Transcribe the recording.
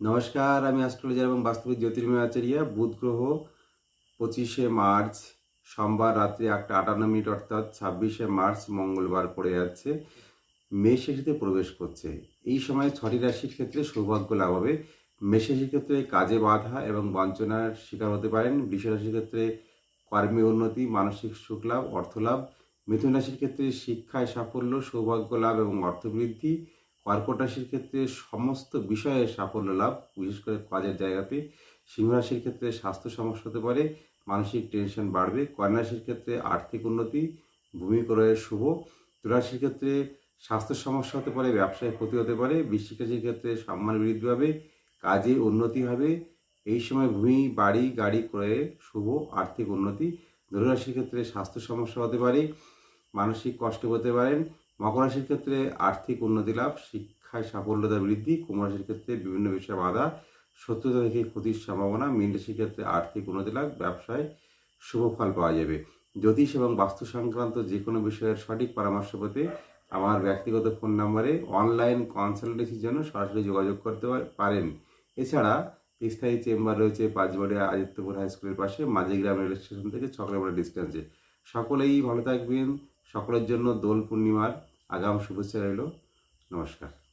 নমস্কার, আমি অ্যাস্ট্রোলজার এবং বাস্তবিক জ্যোতির্ময় আচার্য বুধ গ্রহ, পঁচিশে মার্চ, সোমবার রাত্রি একটা আটান্ন মিনিট অর্থাৎ ছাব্বিশে মার্চ, মঙ্গলবার পড়ে যাচ্ছে। মেষ প্রবেশ করছে। এই সময় ছটি রাশির ক্ষেত্রে সৌভাগ্য লাভ হবে। মেষ ক্ষেত্রে কাজে বাধা এবং বঞ্চনার শিকার হতে পারেন। বৃষ রাশির ক্ষেত্রে কর্মে উন্নতি, মানসিক সুখ লাভ, অর্থ লাভ। মিথুন রাশির ক্ষেত্রে শিক্ষায় সাফল্য, সৌভাগ্য লাভ এবং অর্থবৃদ্ধি। কর্কট রাশির ক্ষেত্রে সমস্ত বিষয়ে সাফল্য লাভ, বিশেষ করে কাজের জায়গাতে। সিংহ ক্ষেত্রে স্বাস্থ্য সমস্যা হতে পারে, মানসিক টেনশন বাড়বে কন্যা রাশির ক্ষেত্রে আর্থিক উন্নতি, ভূমি ক্রয়ের শুভ। তুলারাশির ক্ষেত্রে স্বাস্থ্য সমস্যা হতে পারে, ব্যবসায় ক্ষতি হতে পারে, বৃশ্চিক রাশির ক্ষেত্রে সম্মান বৃদ্ধি হবে কাজে উন্নতি হবে। এই সময় ভূমি, বাড়ি, গাড়ি ক্রয়ে শুভ, আর্থিক উন্নতি। ধনুরাশির ক্ষেত্রে স্বাস্থ্য সমস্যা হতে পারে, মানসিক কষ্ট হতে পারেন মকর রাশির ক্ষেত্রে আর্থিক উন্নতি লাভ, শিক্ষায় সাফল্যতা বৃদ্ধি, কুম্ভ রাশির ক্ষেত্রে বিভিন্ন বিষয়ে বাধা, শত্রুতা থেকে ক্ষতির সম্ভাবনা, মীন রাশির ক্ষেত্রে আর্থিক উন্নতি লাভ, ব্যবসায় শুভ ফল পাওয়া যাবে। জ্যোতিষ এবং বাস্তু সংক্রান্ত যে কোনো বিষয়ের সঠিক পরামর্শ পেতে আমার ব্যক্তিগত ফোন নম্বরে অনলাইন কনসালটেন্সির জন্য সরাসরি যোগাযোগ করতে পারেন। এছাড়া স্থায়ী চেম্বার রয়েছে পাঁচবাড়িয়া আদিত্যপুর হাই স্কুলের পাশে, মাঝিগ্রাম রেল স্টেশন থেকে কিলোমিটার ডিস্টেন্সে। সকলেই ভালো থাকবেন সকলের জন্য দোল পূর্ণিমার আগাম শুভেচ্ছা রইল। নমস্কার।